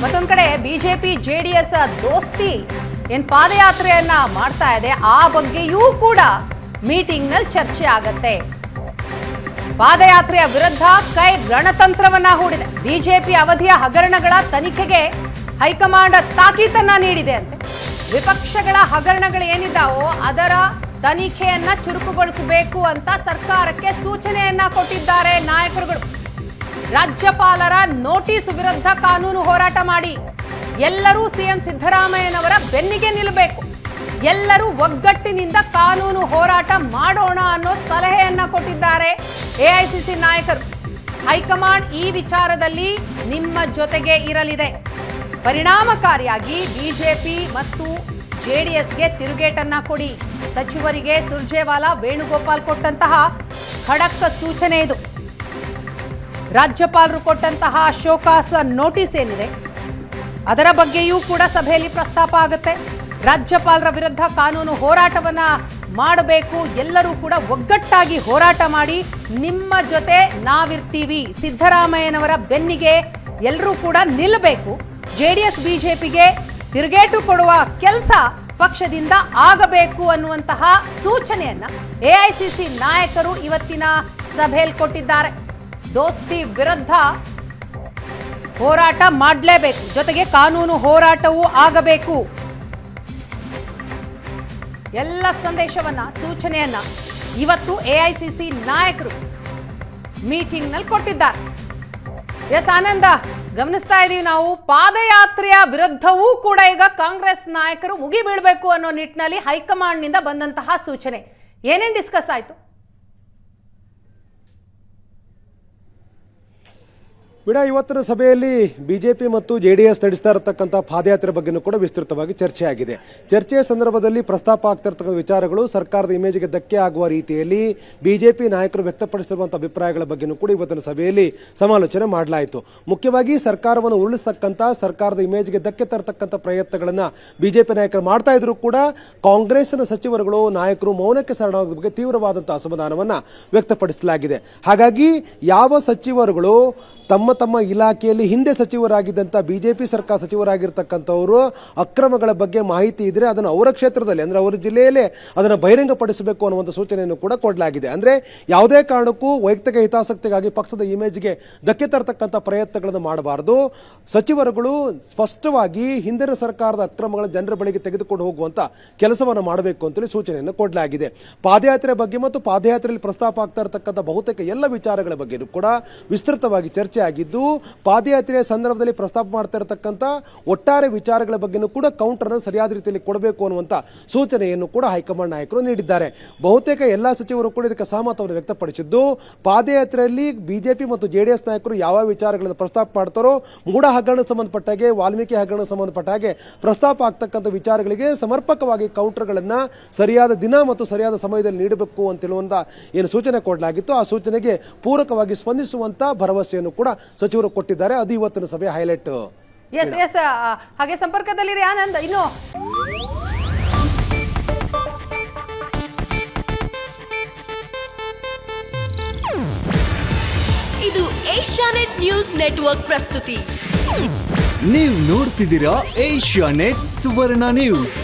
ಮತ್ತೊಂದ್ ಕಡೆ BJP, JDS ದೋಸ್ತಿ ಏನ್ ಪಾದಯಾತ್ರೆಯನ್ನ ಮಾಡ್ತಾ ಇದೆ, ಆ ಬಗ್ಗೆಯೂ ಕೂಡ ಮೀಟಿಂಗ್ನಲ್ಲಿ ಚರ್ಚೆ ಆಗತ್ತೆ. ಪಾದಯಾತ್ರೆಯ ವಿರುದ್ಧ ಕೈ ರಣತಂತ್ರವನ್ನ ಹೂಡಿದೆ. ಬಿಜೆಪಿ ಅವಧಿಯ ಹಗರಣಗಳ ತನಿಖೆಗೆ ಹೈಕಮಾಂಡ್ ತಾಕೀತನ್ನ ನೀಡಿದೆ ಅಂತೆ. ವಿಪಕ್ಷಗಳ ಹಗರಣಗಳು ಏನಿದ್ದಾವೋ ಅದರ ತನಿಖೆಯನ್ನ ಚುರುಕುಗೊಳಿಸಬೇಕು ಅಂತ ಸರ್ಕಾರಕ್ಕೆ ಸೂಚನೆಯನ್ನ ಕೊಟ್ಟಿದ್ದಾರೆ ನಾಯಕರುಗಳು. ರಾಜ್ಯಪಾಲರ ನೋಟಿಸ್ ವಿರುದ್ಧ ಕಾನೂನು ಹೋರಾಟ ಮಾಡಿ. ಎಲ್ಲರೂ ಸಿಎಂ ಸಿದ್ದರಾಮಯ್ಯನವರ ಬೆನ್ನಿಗೆ ನಿಲ್ಲಬೇಕು. ಎಲ್ಲರೂ ಒಗ್ಗಟ್ಟಿನಿಂದ ಕಾನೂನು ಹೋರಾಟ ಮಾಡೋಣ ಅನ್ನೋ ಸಲಹೆಯನ್ನ ಕೊಟ್ಟಿದ್ದಾರೆ ಎಐಸಿಸಿ ನಾಯಕರು. ಹೈಕಮಾಂಡ್ ಈ ವಿಚಾರದಲ್ಲಿ ನಿಮ್ಮ ಜೊತೆಗೆ ಇರಲಿದೆ. ಪರಿಣಾಮಕಾರಿಯಾಗಿ ಬಿಜೆಪಿ ಮತ್ತು ಜೆಡಿಎಸ್ಗೆ ತಿರುಗೇಟನ್ನ ಕೊಡಿ. ಸಚಿವರಿಗೆ ಸುರ್ಜೇವಾಲಾ ವೇಣುಗೋಪಾಲ್ ಕೊಟ್ಟಂತಹ ಖಡಕ್ ಸೂಚನೆ ಇದು. ರಾಜ್ಯಪಾಲರು ಕೊಟ್ಟಂತಹ ಶೋಕಾಸ ನೋಟಿಸ್ ಏನಿದೆ? ಅದರ ಬಗ್ಗೆಯೂ ಕೂಡ ಸಭೆಯಲ್ಲಿ ಪ್ರಸ್ತಾಪ ಆಗುತ್ತೆ. ರಾಜ್ಯಪಾಲರ ವಿರುದ್ಧ ಕಾನೂನು ಹೋರಾಟವನ್ನ ಮಾಡಬೇಕು. ಎಲ್ಲರೂ ಕೂಡ ಒಗ್ಗಟ್ಟಾಗಿ ಹೋರಾಟ ಮಾಡಿ ನಿಮ್ಮ ಜೊತೆ ನಾವಿರ್ತೀವಿ. ಸಿದ್ದರಾಮಯ್ಯನವರ ಬೆನ್ನಿಗೆ ಎಲ್ಲರೂ ಕೂಡ ನಿಲ್ಲಬೇಕು ಜೆ ಡಿ ಎಸ್ ಬಿಜೆಪಿಗೆ ತಿರುಗೇಟು ಕೊಡುವ ಕೆಲಸ ಪಕ್ಷದಿಂದ ಆಗಬೇಕು ಅನ್ನುವಂತಹ ಸೂಚನೆಯನ್ನ ಎಐಸಿಸಿ ನಾಯಕರು ಇವತ್ತಿನ ಸಭೆಯಲ್ಲಿ ಕೊಟ್ಟಿದ್ದಾರೆ. ದೋಸ್ತಿ ವಿರುದ್ಧ ಹೋರಾಟ ಮಾಡಲೇಬೇಕು. ಜೊತೆಗೆ ಕಾನೂನು ಹೋರಾಟವೂ ಆಗಬೇಕು. ಎಲ್ಲ ಸಂದೇಶವನ್ನ, ಸೂಚನೆಯನ್ನ ಇವತ್ತು ಎಐಸಿಸಿ ನಾಯಕರು ಮೀಟಿಂಗ್ನಲ್ಲಿ ಕೊಟ್ಟಿದ್ದಾರೆ. ಎಸ್ ಆನಂದ, ಗಮನಿಸ್ತಾ ಇದೀವಿ ನಾವು. ಪಾದಯಾತ್ರೆಯ ವಿರುದ್ಧವೂ ಕೂಡ ಈಗ ಕಾಂಗ್ರೆಸ್ ನಾಯಕರು ಮುಗಿಬೀಳಬೇಕು ಅನ್ನೋ ನಿಟ್ಟಿನಲ್ಲಿ ಹೈಕಮಾಂಡ್ನಿಂದ ಬಂದಂತಹ ಸೂಚನೆ. ಏನೇನು ಡಿಸ್ಕಸ್ ಆಯ್ತು? ಬಿಡ ಇವತ್ತಿನ ಸಭೆಯಲ್ಲಿ ಬಿಜೆಪಿ ಮತ್ತು ಜೆಡಿಎಸ್ ನಡೆಸ್ತಾ ಇರತಕ್ಕಂಥ ಪಾದಯಾತ್ರೆ ಬಗ್ಗೆನೂ ಕೂಡ ವಿಸ್ತೃತವಾಗಿ ಚರ್ಚೆ ಆಗಿದೆ ಚರ್ಚೆಯ ಸಂದರ್ಭದಲ್ಲಿ ಪ್ರಸ್ತಾಪ ಆಗ್ತಿರ್ತಕ್ಕಂಥ ವಿಚಾರಗಳು ಸರ್ಕಾರದ ಇಮೇಜ್ಗೆ ಧಕ್ಕೆ ಆಗುವ ರೀತಿಯಲ್ಲಿ ಬಿಜೆಪಿ ನಾಯಕರು ವ್ಯಕ್ತಪಡಿಸಿರುವಂಥ ಅಭಿಪ್ರಾಯಗಳ ಬಗ್ಗೆನೂ ಕೂಡ ಇವತ್ತಿನ ಸಭೆಯಲ್ಲಿ ಸಮಾಲೋಚನೆ ಮಾಡಲಾಯಿತು. ಮುಖ್ಯವಾಗಿ ಸರ್ಕಾರವನ್ನು ಉರುಳಿಸ್ತಕ್ಕಂಥ, ಸರ್ಕಾರದ ಇಮೇಜ್ಗೆ ಧಕ್ಕೆ ತರತಕ್ಕಂಥ ಪ್ರಯತ್ನಗಳನ್ನು ಬಿಜೆಪಿ ನಾಯಕರು ಮಾಡ್ತಾ ಇದ್ರು ಕೂಡ ಕಾಂಗ್ರೆಸ್ನ ಸಚಿವರುಗಳು, ನಾಯಕರು ಮೌನಕ್ಕೆ ಶರಣಾಗೋದ್ರ ಬಗ್ಗೆ ತೀವ್ರವಾದಂಥ ಅಸಮಾಧಾನವನ್ನು ವ್ಯಕ್ತಪಡಿಸಲಾಗಿದೆ. ಹಾಗಾಗಿ ಯಾವ ಸಚಿವರುಗಳು ತಮ್ಮ ತಮ್ಮ ಇಲಾಖೆಯಲ್ಲಿ ಹಿಂದೆ ಸಚಿವರಾಗಿದ್ದಂಥ ಬಿ ಜೆ ಪಿ ಸರ್ಕಾರ ಸಚಿವರಾಗಿರ್ತಕ್ಕಂಥವರು ಅಕ್ರಮಗಳ ಬಗ್ಗೆ ಮಾಹಿತಿ ಇದ್ದರೆ ಅದನ್ನು ಅವರ ಕ್ಷೇತ್ರದಲ್ಲಿ, ಅಂದರೆ ಅವರ ಜಿಲ್ಲೆಯಲ್ಲೇ ಅದನ್ನು ಬಹಿರಂಗಪಡಿಸಬೇಕು ಅನ್ನುವಂಥ ಸೂಚನೆಯನ್ನು ಕೂಡ ಕೊಡಲಾಗಿದೆ. ಅಂದರೆ ಯಾವುದೇ ಕಾರಣಕ್ಕೂ ವೈಯಕ್ತಿಕ ಹಿತಾಸಕ್ತಿಗಾಗಿ ಪಕ್ಷದ ಇಮೇಜ್ಗೆ ಧಕ್ಕೆ ತರತಕ್ಕಂಥ ಪ್ರಯತ್ನಗಳನ್ನು ಮಾಡಬಾರದು. ಸಚಿವರುಗಳು ಸ್ಪಷ್ಟವಾಗಿ ಹಿಂದಿನ ಸರ್ಕಾರದ ಅಕ್ರಮಗಳ ಜನರ ಬಳಿಗೆ ತೆಗೆದುಕೊಂಡು ಹೋಗುವಂಥ ಕೆಲಸವನ್ನು ಮಾಡಬೇಕು ಅಂತೇಳಿ ಸೂಚನೆಯನ್ನು ಕೊಡಲಾಗಿದೆ. ಪಾದಯಾತ್ರೆ ಬಗ್ಗೆ ಮತ್ತು ಪಾದಯಾತ್ರೆಯಲ್ಲಿ ಪ್ರಸ್ತಾಪ ಆಗ್ತಾ ಇರತಕ್ಕಂಥ ಬಹುತೇಕ ಎಲ್ಲ ವಿಚಾರಗಳ ಬಗ್ಗೆಯೂ ಕೂಡ ವಿಸ್ತೃತವಾಗಿ ಚರ್ಚೆ ಆಗಿದ್ದು ಪಾದಯಾತ್ರೆಯ ಸಂದರ್ಭದಲ್ಲಿ ಪ್ರಸ್ತಾಪ ಮಾಡ್ತಾ ಇರತಕ್ಕಂಥ ಒಟ್ಟಾರೆ ವಿಚಾರಗಳ ಬಗ್ಗೆನೂ ಕೂಡ ಕೌಂಟರ್ನ ಸರಿಯಾದ ರೀತಿಯಲ್ಲಿ ಕೊಡಬೇಕು ಅನ್ನುವಂಥ ಸೂಚನೆಯನ್ನು ಕೂಡ ಹೈಕಮಾಂಡ್ ನಾಯಕರು ನೀಡಿದ್ದಾರೆ. ಬಹುತೇಕ ಎಲ್ಲ ಸಚಿವರು ಕೂಡ ಇದಕ್ಕೆ ಸಹಮತವನ್ನು ವ್ಯಕ್ತಪಡಿಸಿದ್ದು, ಪಾದಯಾತ್ರೆಯಲ್ಲಿ ಬಿಜೆಪಿ ಮತ್ತು ಜೆಡಿಎಸ್ ನಾಯಕರು ಯಾವ ವಿಚಾರಗಳನ್ನು ಪ್ರಸ್ತಾಪ ಮಾಡ್ತಾರೋ ಮೂಡ ಹಗರಣ ಸಂಬಂಧಪಟ್ಟ ಹಾಗೆ ವಾಲ್ಮೀಕಿ ಹಗರಣ ಸಂಬಂಧಪಟ್ಟ ಹಾಗೆ ಪ್ರಸ್ತಾಪ ಆಗ್ತಕ್ಕಂಥ ವಿಚಾರಗಳಿಗೆ ಸಮರ್ಪಕವಾಗಿ ಕೌಂಟರ್ಗಳನ್ನು ಸರಿಯಾದ ದಿನ ಮತ್ತು ಸರಿಯಾದ ಸಮಯದಲ್ಲಿ ನೀಡಬೇಕು ಅಂತ ಹೇಳುವಂತ ಏನು ಸೂಚನೆ ಕೊಡಲಾಗಿತ್ತು. ಆ ಸೂಚನೆಗೆ ಪೂರಕವಾಗಿ ಸ್ಪಂದಿಸುವಂತ ಭರವಸೆಯನ್ನು ಕೂಡ ಸಚಿವರು ಕೊಟ್ಟಿದ್ದಾರೆ. ಅದು ಇವತ್ತಿನ ಸಭೆ ಹೈಲೈಟ್ ಎಸ್ ಎಸ್ ಹಾಗೆ ಸಂಪರ್ಕದಲ್ಲಿರಿ ಆನಂದ್ ಇನ್ನು. ಇದು ಏಷ್ಯಾನೆಟ್ ನ್ಯೂಸ್ ನೆಟ್ವರ್ಕ್ ಪ್ರಸ್ತುತಿ. ನೀವು ನೋಡ್ತಿದ್ದೀರಾ ಏಷ್ಯಾ ನೆಟ್ ಸುವರ್ಣ ನ್ಯೂಸ್.